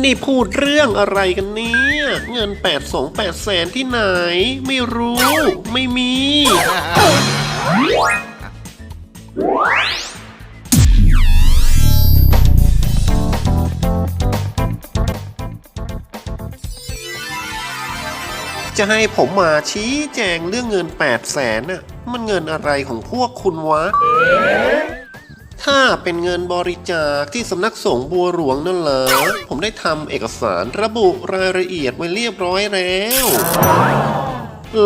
นี่พูดเรื่องอะไรกันเนี่ย เงิน8ปดสองแปดแสนที่ไหน ไม่รู้ ไม่มี จะให้ผมมาชี้แจงเรื่องเงิน8ปดแสนน่ะ มันเงินอะไรของพวกคุณวะ ถ้าเป็นเงินบริจาคที่สำนักสงฆ์บัวหลวงนั่นเหรอผมได้ทำเอกสารระบุรายละเอียดไว้เรียบร้อยแล้ว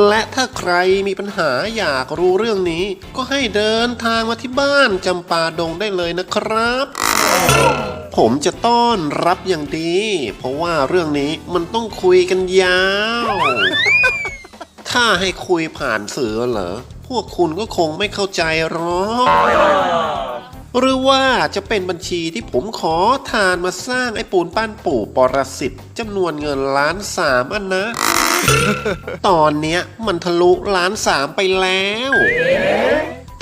และถ้าใครมีปัญหาอยากรู้เรื่องนี้ ก็ให้เดินทางมาที่บ้านจำปาดงได้เลยนะครับ ผมจะต้อนรับอย่างดี เพราะว่าเรื่องนี้มันต้องคุยกันยาว ถ้าให้คุยผ่านสื่อเหรอพวกคุณก็คงไม่เข้าใจหรอก หรือว่าจะเป็นบัญชีที่ผมขอทานมาสร้างไอ้ปูนปั้นปู่ปรสิตจำนวนเงินล้านสามอันนะ ตอนเนี้ยมันทะลุล้านสามไปแล้ว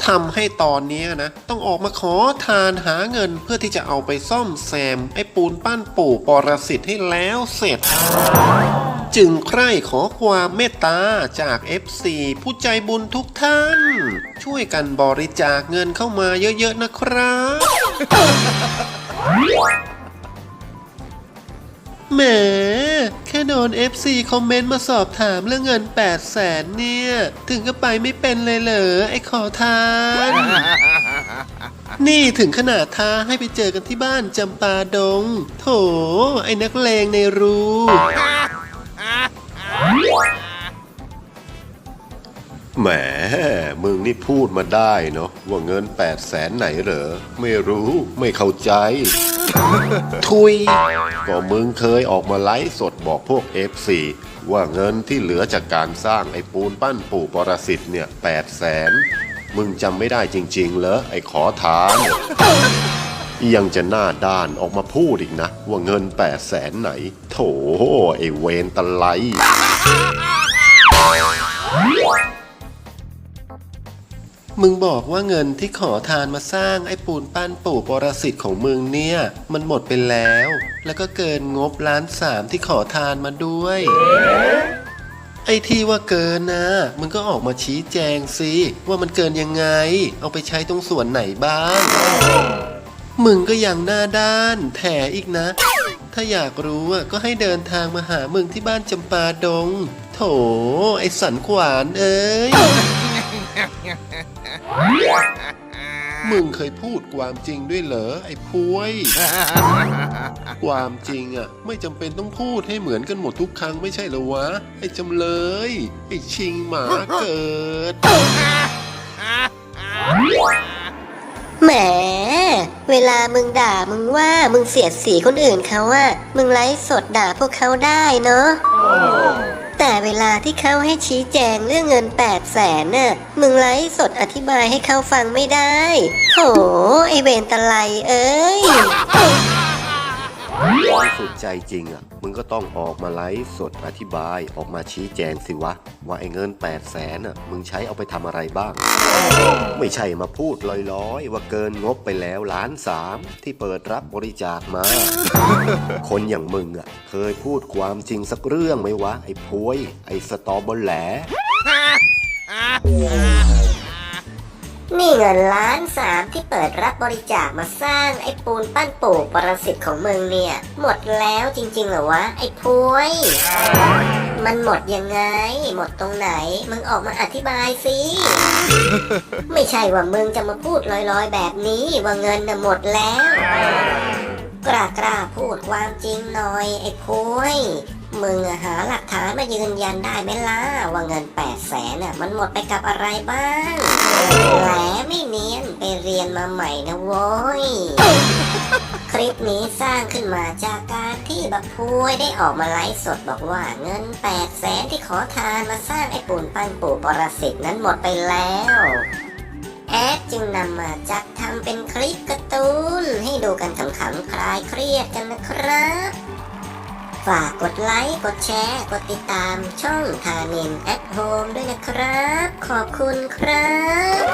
ทำให้ตอนนี้นะ ต้องออกมาขอทานหาเงินเพื่อที่จะเอาไปซ่อมแซม ไอ้ปูนปั้นปู่ปรสิตให้แล้วเสร็จ จึงใคร่ขอความเมตตาจาก FC ผู้ใจบุญทุกท่าน ช่วยกันบริจาคเงินเข้ามาเยอะ ๆ นะครับ แหม แค่โดน FC คอมเมนต์มาสอบถามเรื่องเงิน 8 0 0แสนเนี่ย ถึงก็ไปไม่เป็นเลยเหรอ ไอ้ขอทาน นี่ถึงขนาดท้าให้ไปเจอกันที่บ้านจำปาดง โถ ไอ้นักเลงในรู แหม มึงนี่พูดมาได้เนาะว่าเงิน8ปดแสนไหนเหรอ ไม่รู้ไม่เข้าใจ ทุย ก็มึงเคยออกมาไลฟ์สดบอกพวก FC ว่าเงินที่เหลือจากการสร้างไอ้ปูนปั้นปู่ปรสิตเนี่ย8ปดแสน มึงจำไม่ได้จริงๆเหรอไอ้ขอทาน ยังจะหน้าด้านออกมาพูดอีกนะ ว่าเงิน8ปดแสนไหน โถไอเวนตะไลมึงบอกว่าเงินที่ขอทานมาสร้างไอ้ปูนปั้นปู่ปรสิตของมึงเนี่ย มันหมดไปแล้ว แล้วก็เกินงบล้านสามที่ขอทานมาด้วย ไอ้ที่ว่าเกินนะมึงก็ออกมาชี้แจงสิว่ามันเกินยังไง เอาไปใช้ตรงส่วนไหนบ้าง มึงก็ยังหน้าด้านแถอีกนะ ถ้าอยากรู้อะก็ให้เดินทางมาหามึงที่บ้านจำปาดง โถ ไอ้สันขวานเอ้ย มึงเคยพูดความจริงด้วยเหรอไอ้พวย ความจริงอะ ไม่จำเป็นต้องพูดให้เหมือนกันหมดทุกครั้งไม่ใช่เหรอวะ ไอ้จำเลย ไอ้ชิงหมาเกิด แหม เวลามึงด่ามึงว่ามึงเสียดสีคนอื่นเขาอะมึงไลฟ์สดด่าพวกเขาได้เนาะแต่เวลาที่เขาให้ชี้แจงเรื่องเงิน8ปดแสนน่ะมึงไลฟ์สดอธิบายให้เขาฟังไม่ได้ โห ไอเวนตะไลเอ้ย ที่สุดใจจริงอะ มึงก็ต้องออกมาไลฟ์สดอธิบายออกมาชี้แจงสิวะ ว่าไอ้เงิน8ปดแสนอะ มึงใช้เอาไปทำอะไรบ้าง ไม่ใช่มาพูดลอยๆ ว่าเกินงบไปแล้วล้านสามที่เปิดรับบริจาคมา คนอย่างมึงอะ เคยพูดความจริงสักเรื่องไหมวะ ไอ้พวย ไอ้สตอบอลแหล นี่เงินล้านสามที่เปิดรับบริจาคมาสร้างไอ้ปูนปั้นปู่ปรสิตของเมึงเนี่ย หมดแล้วจริงๆเหรอวะ ไอ้พวย มันหมดยังไง หมดตรงไหน มึงออกมาอธิบายสิ ไม่ใช่ว่ามึงจะมาพูดลอยๆ แบบนี้ว่าเงินน่ะหมดแล้ว กล้ากล้าพูดความจริงหน่อย ไอ้พวย มึงอะหาหลักฐานมายืนยันได้ไหมล่ะว่าเงินแปดแสนน่ะมันหมดไปกับอะไรบ้างแหลไม่เนียนไปเรียนมาใหม่นะโว้ยคลิปนี้สร้างขึ้นมาจากการที่บักพวยได้ออกมาไลฟ์สดบอกว่าเงินแปดแสนที่ขอทานมาสร้างไอ้ปูนปั้นปู่ปรสิตนั้นหมดไปแล้วแอดจึงนำมาจัดทำเป็นคลิปการ์ตูนให้ดูกันขำๆคลายเครียดกันนะครับ ฝากกดไลค์ กดแชร์ กดติดตามช่องทานินแอดโฮมด้วยนะครับ ขอบคุณครับ